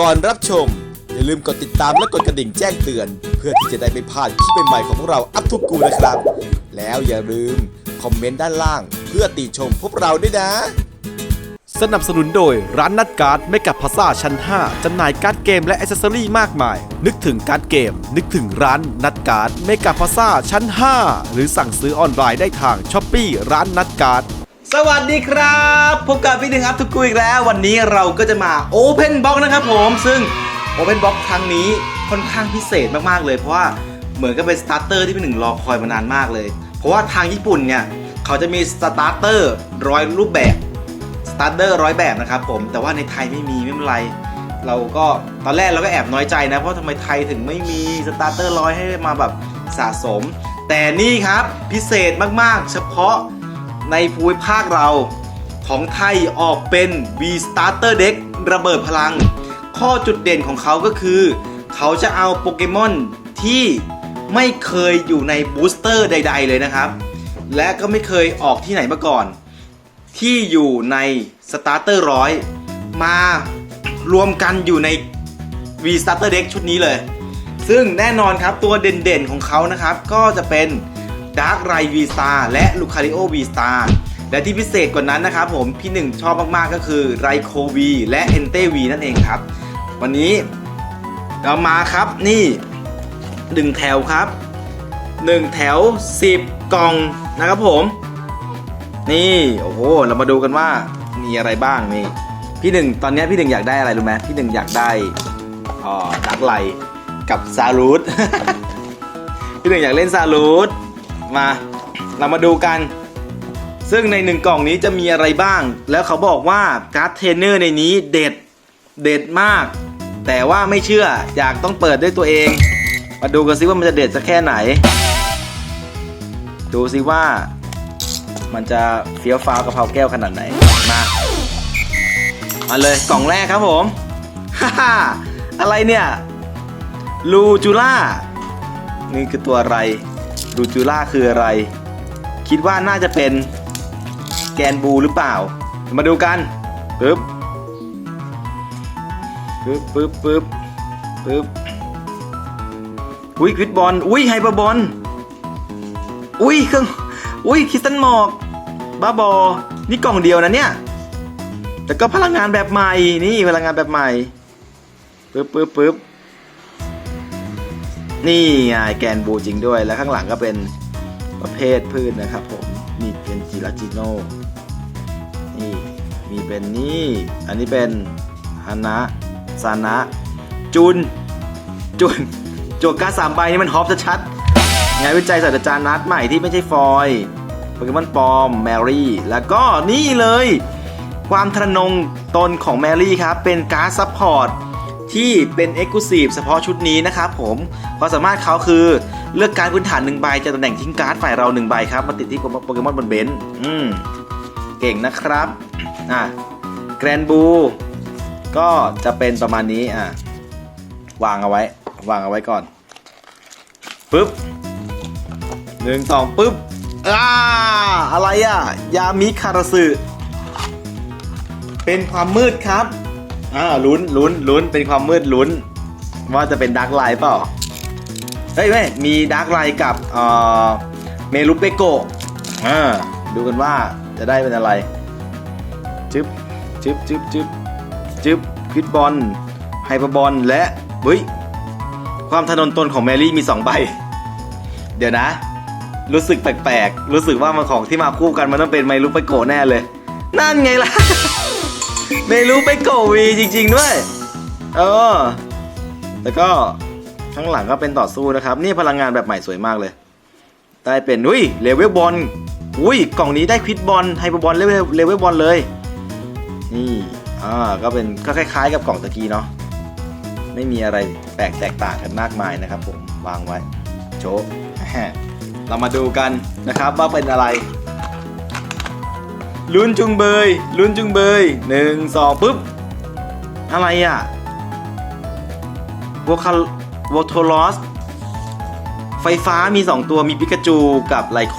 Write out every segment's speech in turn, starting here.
ก่อนรับชม อย่าลืมกดติดตามและกดกระดิ่งแจ้งเตือน เพื่อที่จะได้ไม่พลาดคลิปใหม่ๆของพวกเราอัพทุกกูนะครับ แล้วอย่าลืมคอมเมนต์ด้านล่าง เพื่อติชมพวกเราด้วยนะ สนับสนุนโดยร้านนัดการ์ดเมกับพาซ่าชั้น 5จำหน่ายการ์ดเกมและอ c เซสซอรี่มากมาย นึกถึงการ์ดเกม นึกถึงร้านนัดการ์ดเมกับพาซ่าชั้น 5 หรือสั่งซื้อออนไลน์ได้ทางช้อปปี้ร้านนัดการ์ด สวัสดีครับพบกับพี่หนึ่งอัพทุกกุยอีกแล้ว วันนี้เราก็จะมา Open Box นะครับผมซึ่ง Open Box ครั้งนี้ค่อนข้างพิเศษมากๆเลย เพราะว่าเหมือนกับเป็นสตาร์เตอร์ที่พี่หนึ่งรอคอยมานานมากเลย เพราะว่าทางญี่ปุ่นเนี่ย เขาจะมีสตาร์เตอร์ร้อยรูปแบบสตาร์เตอร์ร้อยแบบนะครับผมแต่ว่าในไทยไม่มีไม่เป็นไร เราก็ตอนแรกเราก็แอบน้อยใจนะเพราะทำไมไทยถึงไม่มีสตาร์เตอร์ร้อยให้มาแบบสะสม แต่นี่ครับพิเศษมากๆ เฉพาะ ในภูมิภาคเราของไทยออกเป็น V Starter Deck ระเบิดพลัง ข้อจุดเด่นของเขาก็คือ เขาจะเอาโปเกมอนที่ไม่เคยอยู่ในบูสเตอร์ใด ๆ เลยนะครับ และก็ไม่เคยออกที่ไหนมาก่อน ที่อยู่ในสตาร์เตอร์ร้อยมารวมกันอยู่ใน V Starter Deck ชุดนี้เลย ซึ่งแน่นอนครับตัวเด่นๆของเขานะครับ ก็จะเป็น Dark r i V Star และ Lucario V Star และที่พิเศษกว่านั้นนะครับผมพี่หนึ่งชอบมากๆก็คือ r a i k o V และ Ente V นั่นเองครับ วันนี้เรามาครับนี่1แถวครับ1แถว 10 กล่องนะครับผม นี่โอ้โหเรามาดูกันว่ามีอะไรบ้างนี่พี่หนึ่งตอนนี้พี่หนึ่งอยากได้อะไรรู้ไหมพี่หนึ่งอยากได้อ่อดักไลกับซารูทพี่หนึ่งอยากเล่นซารูท มา เรามาดูกัน ซึ่งในหนึ่งกล่องนี้จะมีอะไรบ้าง แล้วเขาบอกว่าการ์ดเทรนเนอร์ในนี้เด็ด เด็ดมาก แต่ว่าไม่เชื่อ อยากต้องเปิดด้วยตัวเอง มาดูกันซิว่ามันจะเด็ดสักแค่ไหน ดูซิว่า มันจะเฟี้ยวฟ้าวกระเพราแก้วขนาดไหน มา มาเลยกล่องแรกครับผมฮ่าฮ่าอะไรเนี่ย ลูจูล่า นี่คือตัวอะไร ลูจูล่าคืออะไร คิดว่าน่าจะเป็นแกนบูหรือเปล่า มาดูกันปึ๊บปึ๊บปึ๊บปึ๊บปึ๊บอุ้ยควิดบอลอุ้ยไฮเปอร์บอลอุ้ยเครื่องอุ้ยคริสตันหมอกบ้าบอ นี่กล่องเดียวนะเนี่ยแล้วก็พลังงานแบบใหม่นี่พลังงานแบบใหม่ปึ๊บปึ๊บปึ๊บ นี่ไงแกนบูจริงด้วย แล้วข้างหลังก็เป็นประเภทพืชนะครับผมนี่เป็นจิราจิโนนี่มีเป็นนี่อันนี้เป็นฮานะซานะจุนจุนโจกการสามใบนี่มันฮอปชัดๆงานวิจัยศาสตราจารย์นัดใหม่ที่ไม่ใช่ฟอยล์โปเกมอนปอมแมรี่ แล้วก็นี่เลย ความทะนงตนของแมรี่ครับ เป็นการ์ดซัพพอร์ต ที่เป็น e x c l u s i v e เฉพาะชุดนี้นะครับผมความสามารถเขาคือเลือกการพื้นฐานหนึ่งใบจะตำแหน่งทิ้งการ์ดฝ่ายเราหนึ่งใบครับมาติดที่โปเกมอนบนเบนซ์อืมเก่งนะครับอะแกรนบูก็จะเป็นประมาณนี้อะวางเอาไว้ วางเอาไว้ก่อนปึ๊บหนึ่งสองปึ๊บอ่าอะไรอะ ยามิคาราสึเป็นความมืดครับ อ่าลุ้นลุ้นลุ้นเป็นความมืดลุ้น ว่าจะเป็นดาร์กไลท์เปล่าเฮ้ยไม่มีดาร์กไลท์กับเอ่อเมลุเปโกะอ่าดูกันว่าจะได้เป็นอะไรจึ๊บจึ๊บจึ๊บจึ๊บจึ๊บควิดบอลไฮเปอร์บอลและเฮ้ยความทะนนตนของแมรี่มี 2 ใบ เดี๋ยวนะ รู้สึกแปลกๆ รู้สึกว่ามันของที่มาคู่กันมันต้องเป็นไมลุเปโกะแน่เลย นั่นไงล่ะ ไม่รู้ไปโกวีจริง ๆ ด้วย เออ แล้วก็ข้างหลังก็เป็นต่อสู้นะครับ นี่พลังงานแบบใหม่สวยมากเลย ได้เป็น อุ้ยเลเวลบอล อุ้ยกล่องนี้ได้ควิดบอลไฮเปอร์บอลเลเวลเลเวลบอลเลย นี่ อ่า ก็เป็นก็คล้าย ๆ กับกล่องตะกี้เนาะ ไม่มีอะไรแปลกแตกต่างกันมากมายนะครับผม วางไว้ โชว์เรามาดูกันนะครับว่าเป็นอะไร ลุ้นจุงเบย ลุ้นจุงเบยหนึ่งสองปุ๊บ อะไรอะวอคาวอโทลอสไฟฟ้ามี 2 ตัวมีปิกาจูกับไลโค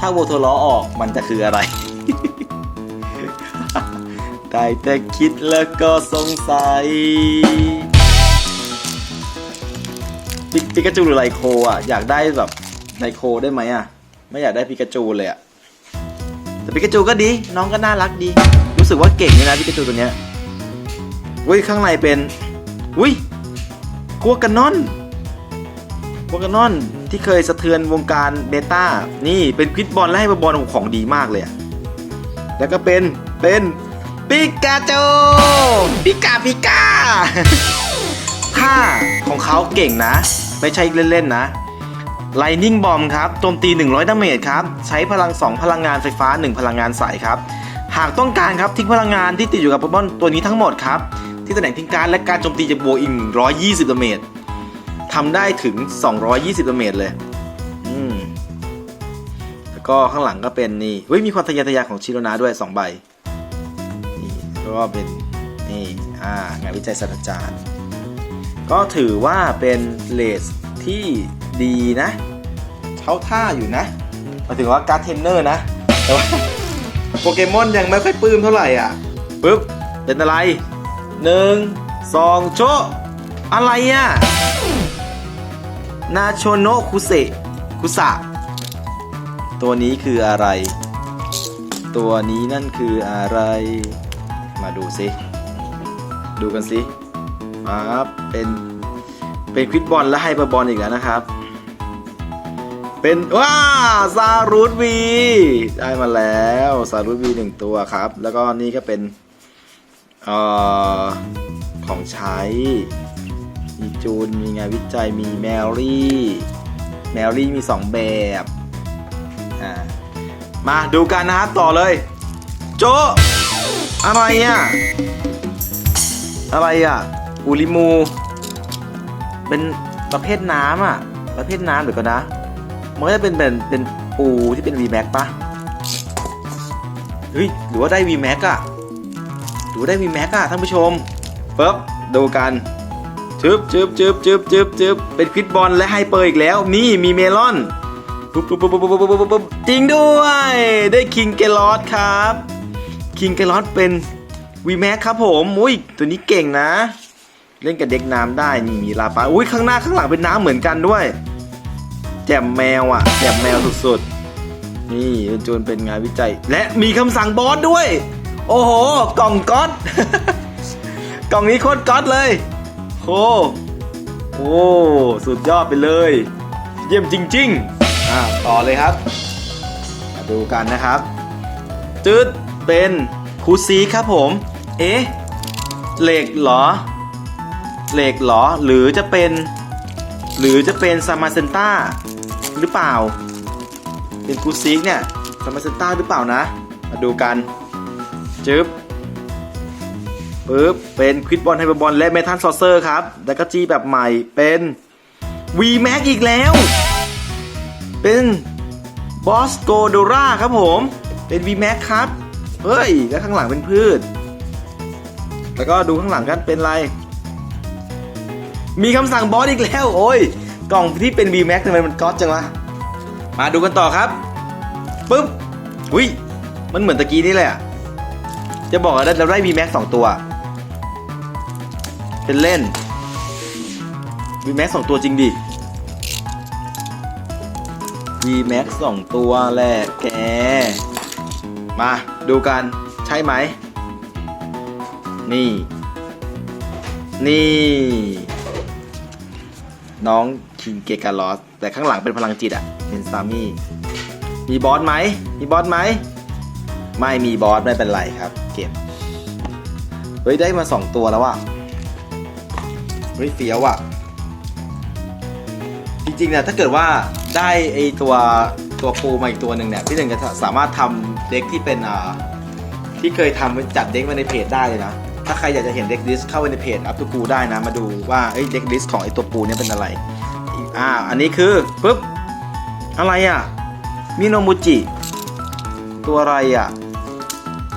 ถ้าโวโทลอออกมันจะคืออะไร ได้แต่คิดแล้วก็สงสัยปิปิกาจูหรือไลโคอะ อยากได้แบบไลโคได้ไหมอะ ไม่อยากได้ปิกาจูเลยอะ แต่ปิกาจูก็ดี น้องก็น่ารักดี รู้สึกว่าเก่งเลยนะปิกาจูตัวเนี้ยอุ้ยข้างในเป็นอุ้ยกัวกันนอนกัวกันนอนที่เคยสะเทือนวงการเบต้านี่เป็นควิดบอลและให้บอลของดีมากเลยอะแล้วก็เป็นเป็นปิกาจูปิกาปิกาท่าของเขาเก่งนะ ไม่ใช่เล่นๆนะ Lightning Bomb ครับโจมตี 100ดาเมจครับ ใช้พลัง 2 พลังงานไฟฟ้า 1 พลังงานสายครับ หากต้องการครับทิ้งพลังงานที่ติดอยู่กับโปเกมอนตัวนี้ทั้งหมดครับ ที่ตำแหน่งทิ้งการและการโจมตีจะบวกอีก120ดาเมจทำได้ถึง 220ดาเมจเลย อืมแล้วก็ข้างหลังก็เป็นนี่เฮ้ยมีความทะเยอทะยานของชิโรนาด้วย 2 ใบ นี่แล้วก็เป็นนี่อ่างานวิจัยศาสตราจารย์ ก็ถือว่าเป็นเลส ที่ดีนะเขาท่าอยู่นะหมายถึงว่าการ์ดเทนเนอร์นะ แต่ว่าโปเกมอนยังไม่ค่อยปลื้มเท่าไหร่อะปึ๊บเป็นอะไรหนึ่งสองโชอะไรอะนาโชโนคุเซคุสะตัวนี้คืออะไร ตัวนี้นั่นคืออะไร มาดูสิ ดูกันสิมาครับเป็น เป็นควิดบอลและไฮเปอร์บอลอีกแล้วนะครับ เป็นว้าซารูทวีได้มาแล้วซารูทวีหนึ่งตัวครับ แล้วก็นี่ก็เป็นออของใช้ มีจูน มีงานวิจัย มีแมรี่ แมรี่มี 2 แบบ อ่า มาดูกันนะครับต่อเลย โจ อะไรอะ อะไรอะ อูริมู เป็นประเภทน้ำอะ ประเภทน้ำเดี๋ยวก่อนนะ มันก็จะเป็นเป็นเป็นปูที่เป็น VMAX ปะเฮ้ยหรือว่าได้ VMAX อะหรือว่าได้ VMAX อะท่านผู้ชมปึ๊บดูกันจึบจึบจึบจึบจึบจึบเป็นควิดบอลและไฮเปอร์อีกแล้ว นี่มีเมลอนปุ๊บปุ๊บปุ๊บปุ๊บปุ๊บปุ๊บปุ๊บจริงด้วย ได้คิงเกลอสครับ คิงเกลอสเป็น VMAX ครับผม อุ้ย ตัวนี้เก่งนะ เล่นกับเด็กน้ำได้นี่มีลาปลาอุ้ยข้างหน้าข้างหลังเป็นน้ำเหมือนกันด้วย แจมแมวอะแจมแมวสุดๆ นี่จูนเป็นงานวิจัย และมีคำสั่งบอสด้วย โอ้โห กล่องก๊อตกล่องนี้โคตรก๊อตเลยโอ้โอ้สุดยอดไปเลย เยี่ยมจริงๆอ่าต่อเลยครับมาดูกันนะครับ จืดเป็นคูซีครับผม เอ๊ะเหล็กเหรอ เหล็กหรอ หรือจะเป็น หรือจะเป็นซามาเซนต้าหรือเปล่า เป็นกูซิกเนี่ยซามาเซนต้าหรือเปล่านะ มาดูกัน จึ๊บปึ๊บ เป็นควิดบอลไฮเปอร์บอลและเมทัลซอเซอร์ครับ แล้วก็จีแบบใหม่เป็น V Max อีกแล้ว เป็นบอสโกโดราครับผม เป็น V Max ครับ เฮ้ย แล้วข้างหลังเป็นพืช แล้วก็ดูข้างหลังกันเป็นอะไร มีคำสั่งบอสอีกแล้ว โอ้ย กล่องที่เป็น B Max ทำไมมันก๊อตจังวะ มาดูกันต่อครับปึ๊บอุ้ยมันเหมือนตะกี้นี่เลยอะจะบอกว่าเราได้ V Max สองตัว เป็นเล่น V Max สองตัวจริงดิ V Max สองตัวแหละแก มาดูกันใช่ไหม นี่ นี่ น้องคิงเกกาลอส แต่ข้างหลังเป็นพลังจิตอะเป็นซามี่มีบอสไหมมีบอสไหมไม่มีบอสไม่เป็นไรครับ เก็บเฮ้ยได้มาสองตัวแล้วอะเฮ้ยเฟี้ยวอะจริงๆเนี่ยถ้าเกิดว่าได้ไอตัวตัวปูมาอีกตัวหนึ่งเนี่ยพี่หนึ่งจะสามารถทำเด็กที่เป็นอ่าที่เคยทำจัดเด็กมาในเพจได้เลยนะ ถ้าใครอยากจะเห็นเด็กลิสเข้าไปในเพจอัพตูกูได้นะ มาดูว่าเด็กลิสของไอตัวปูเนี่ยเป็นอะไร อ่า อันนี้คือปุ๊บ อะไรอะ มิโนมุจิ ตัวอะไรอะ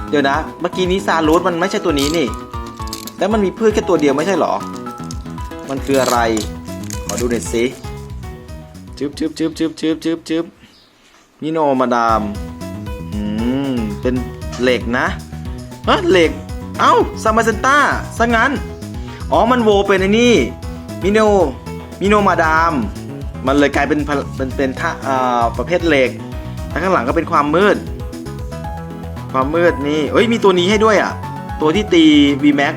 เดี๋ยวนะ เมื่อกี้นี้ซารูทมันไม่ใช่ตัวนี้นี่ แล้วมันมีพืชแค่ตัวเดียวไม่ใช่หรอ มันคืออะไร ขอดูหน่อยสิจึ๊บจึ๊บจึ๊บจึ๊บจึ๊บจึ๊บจึ๊บมิโนมาดาม อืม เป็นเหล็กนะฮะเหล็ก เอ้าซามาเซนต้าซะงั้น อ๋อ มันโวเป็นไอ้นี่ มิโน มิโนมาดาม มันเลยกลายเป็นเป็นเป็นท่าอ่าประเภทเหล็กแล้วข้างหลังก็เป็นความมืด ความมืดนี่ เอ้ย มีตัวนี้ให้ด้วยอะ ตัวที่ตี VMAX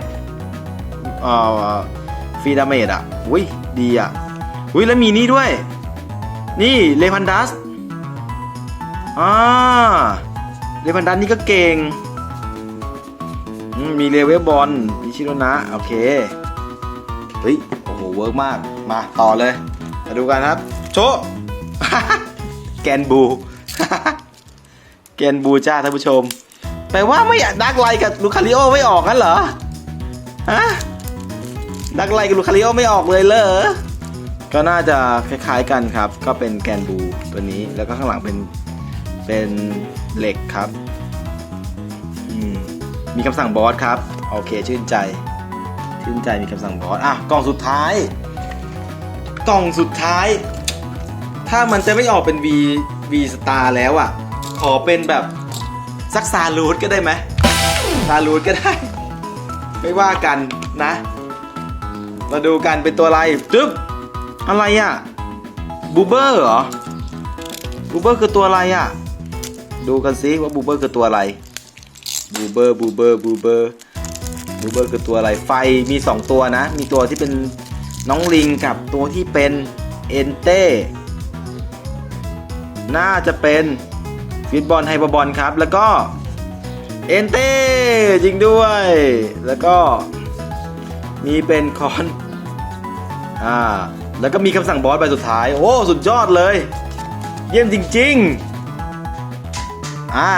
เอ่อฟรีดาเมจอะอุ้ย ดีอะอุ้ย แล้วมีนี่ด้วย นี่ เลพันดัสอ่าเลพันดัสนี่ก็เก่ง มีเลเวลบอลมีชิโรนะ โอเค เฮ้ย โอ้โห เวิร์กมาก มาต่อเลย มาดูกันครับ โชว์แกนบู แกนบูจ้าท่านผู้ชม แปลว่าไม่ดักไลกับลูคาริโอไม่ออกงั้นเหรอ ฮะ ดักไลกับลูคาริโอไม่ออกเลยเหรอ ก็น่าจะคล้ายๆกันครับ ก็เป็นแกนบูตัวนี้ แล้วก็ข้างหลังเป็น เป็นเหล็กครับ อืม มีคำสั่งบอสครับ โอเคชื่นใจ ชื่นใจมีคำสั่งบอสอะกล่องสุดท้าย กล่องสุดท้าย ถ้ามันจะไม่ออกเป็น V V Star แล้วอะ ขอเป็นแบบซักซารูทก็ได้ไหมซารูทก็ได้ ไม่ว่ากันนะ มาดูกันเป็นตัวอะไรจึ๊บอะไรอะบูเบอร์เหรอบูเบอร์คือตัวอะไรอะ ดูกันซิว่าบูเบอร์คือตัวอะไร บูเบอร์บูเบอร์บูเบอร์บูเบอร์คือตัวอะไรไฟมี 2 ตัวนะ มีตัวที่เป็นน้องลิงกับตัวที่เป็นเอนเต้น่าจะเป็นฟิตบอลไฮเปอร์บอลครับ แล้วก็เอนเต้จริงด้วย แล้วก็มีเป็นคอนอ่าแล้วก็มีคำสั่งบอสใบสุดท้าย โอ้ สุดยอดเลย เยี่ยมจริง ๆ อ่า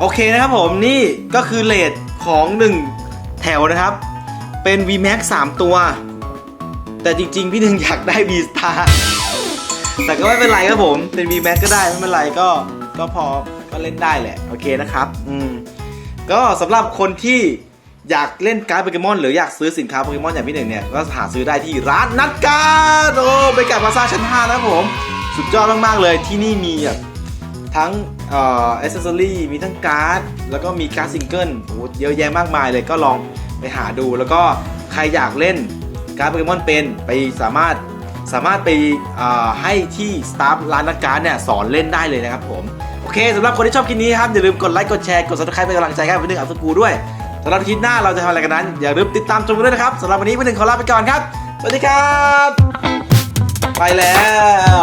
โอเคนะครับผมนี่ก็คือเลทของ 1 แถวนะครับ เป็น VMAX 3 ตัว แต่จริง ๆ พี่หนึ่งอยากได้ V Star แต่ก็ไม่เป็นไรครับผมเป็น VMAX ก็ได้ไม่เป็นไรก็ก็พอก็เล่นได้แหละโอเคนะครับอืมก็สำหรับคนที่อยากเล่นการ์ดโปเกมอนหรืออยากซื้อสินค้าโปเกมอนอย่างพี่หนึ่งเนี่ยก็หาซื้อได้ที่ร้านนัดการ์ดโอ้ไปกับพาซาชั้น5นะครับผม สุดยอดมากๆเลยที่นี่มีแบบ ทั้งเอ่ออ c เซอรี่มีทั้งการ์ด แล้วก็มีการ์ดซิงเกิลโอ้โหเยอะแยะมากมายเลยก็ลองไปหาดู แล้วก็ใครอยากเล่นการ์ดโปเกมอนเป็นไปสามารถสามารถไปเออให้ที่สตาฟร้านนักการ์ดเนี่ยสอนเล่นได้เลยนะครับผมโอเคสำหรับคนที่ชอบคลิปนี้ครับอย่าลืมกดไลค์กดแชร์กด subscribe เป็นกำลังใจให้พี่หนึ่งอัลสกูด้วยสำหรับคลิปหน้าเราจะทำอะไรกันนั้น อย่าลืมติดตามชมกันด้วยนะครับสำหรับวันนี้พี่หนึ่งขอลาไปก่อนครับ สวัสดีครับ ไปแล้ว